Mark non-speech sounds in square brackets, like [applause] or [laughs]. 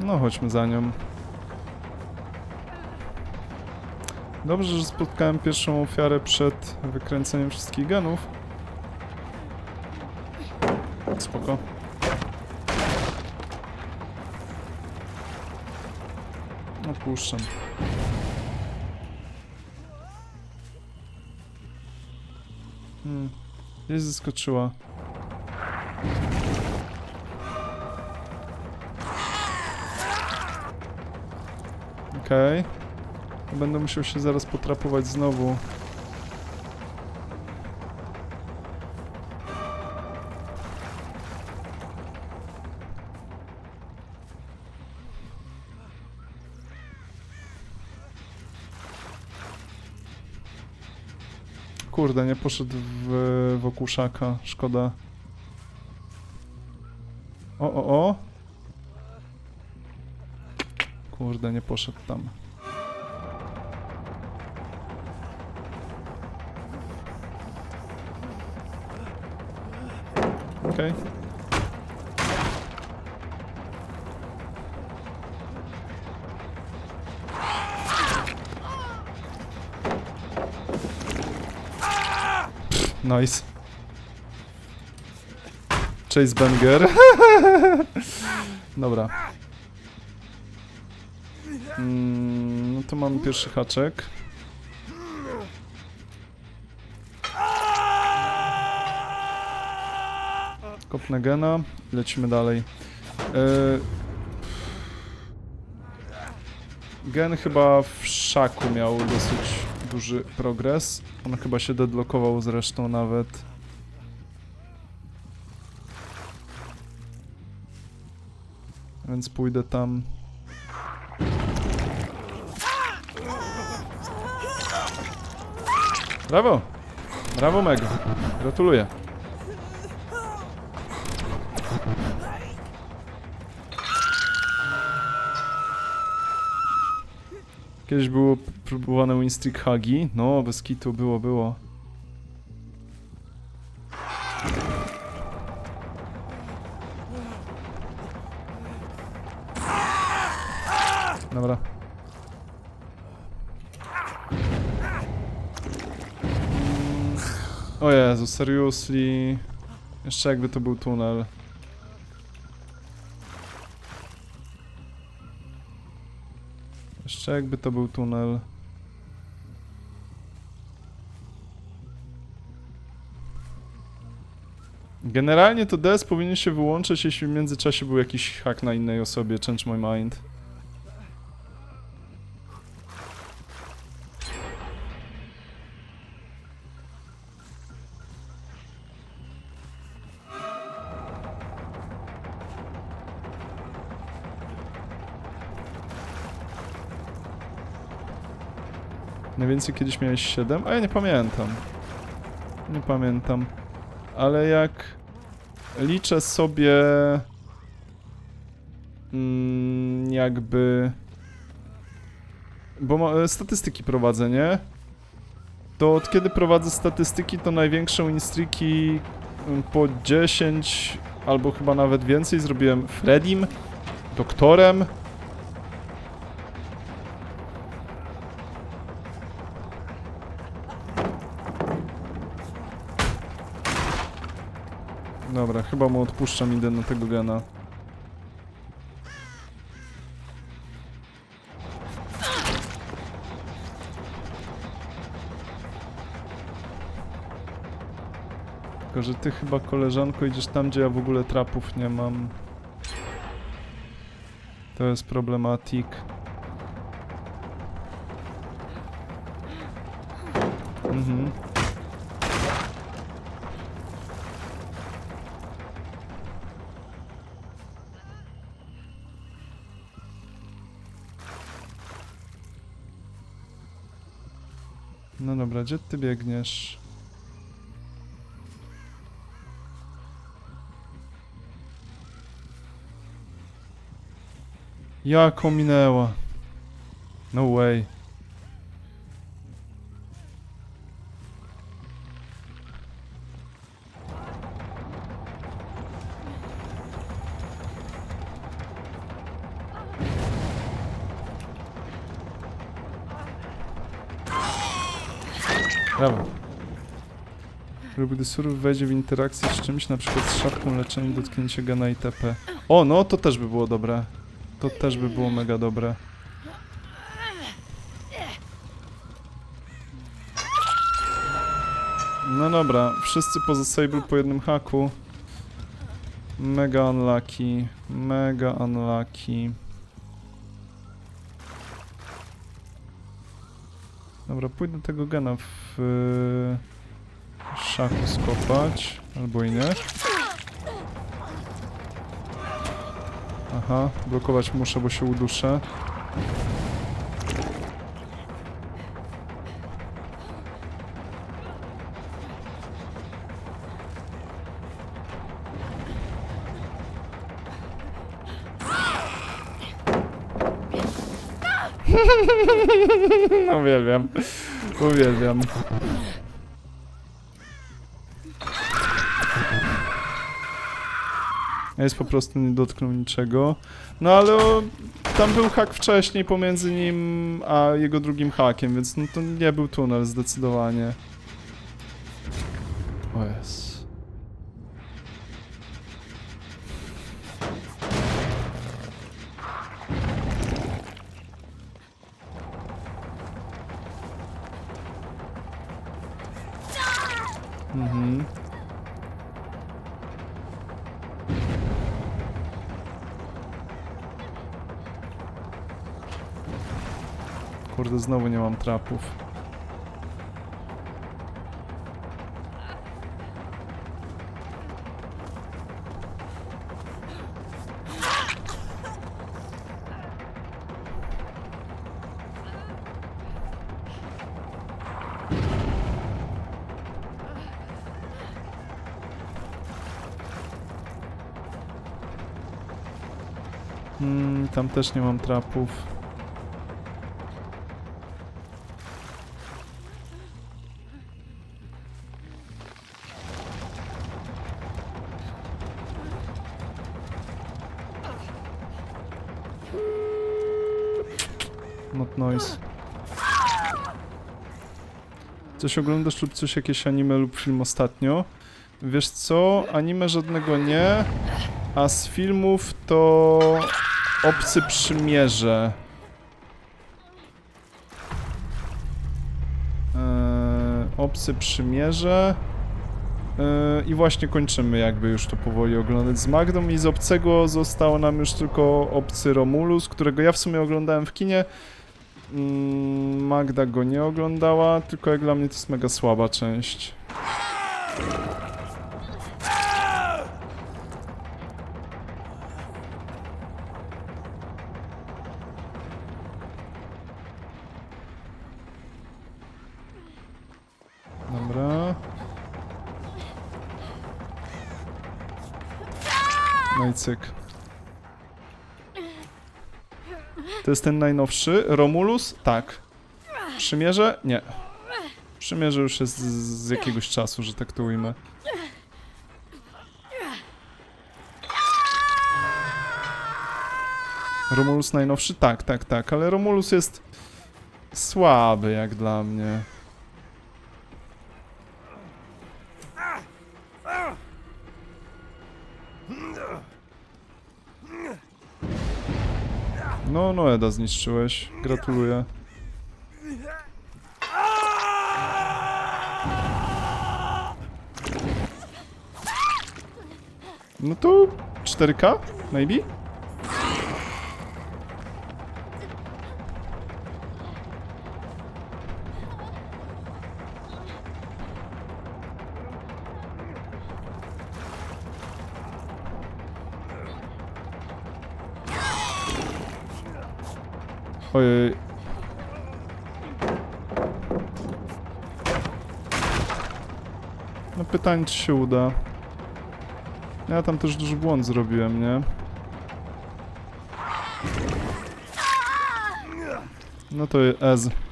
No, chodźmy za nią. Dobrze, że spotkałem pierwszą ofiarę przed wykręceniem wszystkich genów. Spoko. Opuszczam. Hmm. Gdzieś zeskoczyła. Okej. Będę musiał się zaraz potrapować znowu. Kurde, nie poszedł w, wokół szaka. Szkoda. O, o, o. Kurde, nie poszedł tam. Okej. Pff, Nice. Chase Banger. [laughs] Dobra. Mm, no to mamy pierwszy haczek. Kopnę gena, lecimy dalej. Yy, Gen chyba w szaku miał dosyć duży progres. On chyba się deadlockował zresztą nawet. Więc pójdę tam. Brawo! Brawo Meg. Gratuluję. Kiedyś było próbowane Winstreak Hagi. No, bez kitu było, było. Seriously. Jeszcze jakby to był tunel. Jeszcze jakby to był tunel. Generalnie to DS powinien się wyłączyć, jeśli w międzyczasie był jakiś hack na innej osobie, change my mind. Najwięcej kiedyś miałeś 7? A ja nie pamiętam. Nie pamiętam. Ale jak liczę sobie mm, jakby bo ma, e, statystyki prowadzę, nie? To od kiedy prowadzę statystyki, to największe winstreaki mm, po 10 albo chyba nawet więcej zrobiłem Fredim, doktorem, Dobra, chyba mu odpuszczam, idę na tego gena. Tylko, że ty chyba koleżanko idziesz tam, gdzie ja w ogóle trapów nie mam. To jest problematik. Mhm. No dobra, gdzie ty biegniesz? Jak ominęła? No way. Brawo. Lub gdy surf wejdzie w interakcję z czymś, na przykład z szafką leczeniem, dotknięcie gana itp. O, no to też by było dobre. To też by było mega dobre. No dobra, wszyscy poza Sable po jednym haku. Mega unlucky, mega unlucky. Dobra, pójdę tego gena w y, szaku skopać, albo i nie. Aha, blokować muszę, bo się uduszę. [laughs] Uwielbiam. Uwielbiam. Jest po prostu nie dotknął niczego. No ale o, tam był hak wcześniej pomiędzy nim a jego drugim hakiem, więc no to nie był tunel zdecydowanie. O jest. Kurde, znowu nie mam trapów. Mm, tam też nie mam trapów. Not noise. Coś oglądasz lub coś, jakieś anime lub film ostatnio? Wiesz co? Anime żadnego nie, a z filmów to Obcy Przymierze. Eee, Obcy Przymierze. Eee, I właśnie kończymy jakby już to powoli oglądać z Magdą i z Obcego został nam już tylko Obcy Romulus, którego ja w sumie oglądałem w kinie. Mm, Magda go nie oglądała, tylko jak dla mnie to jest mega słaba część. Dobra. No i cyk. To jest ten najnowszy. Romulus? Tak. Przymierze? Nie. Przymierze już jest z, z jakiegoś czasu, że tak to ujmę. Romulus najnowszy? Tak, tak, tak, ale Romulus jest słaby jak dla mnie. No, Noeda zniszczyłeś. Gratuluję. No to 4K? Maybe? Ojej. No pytanie, czy się uda. Ja tam też duży błąd zrobiłem, nie? No to jest.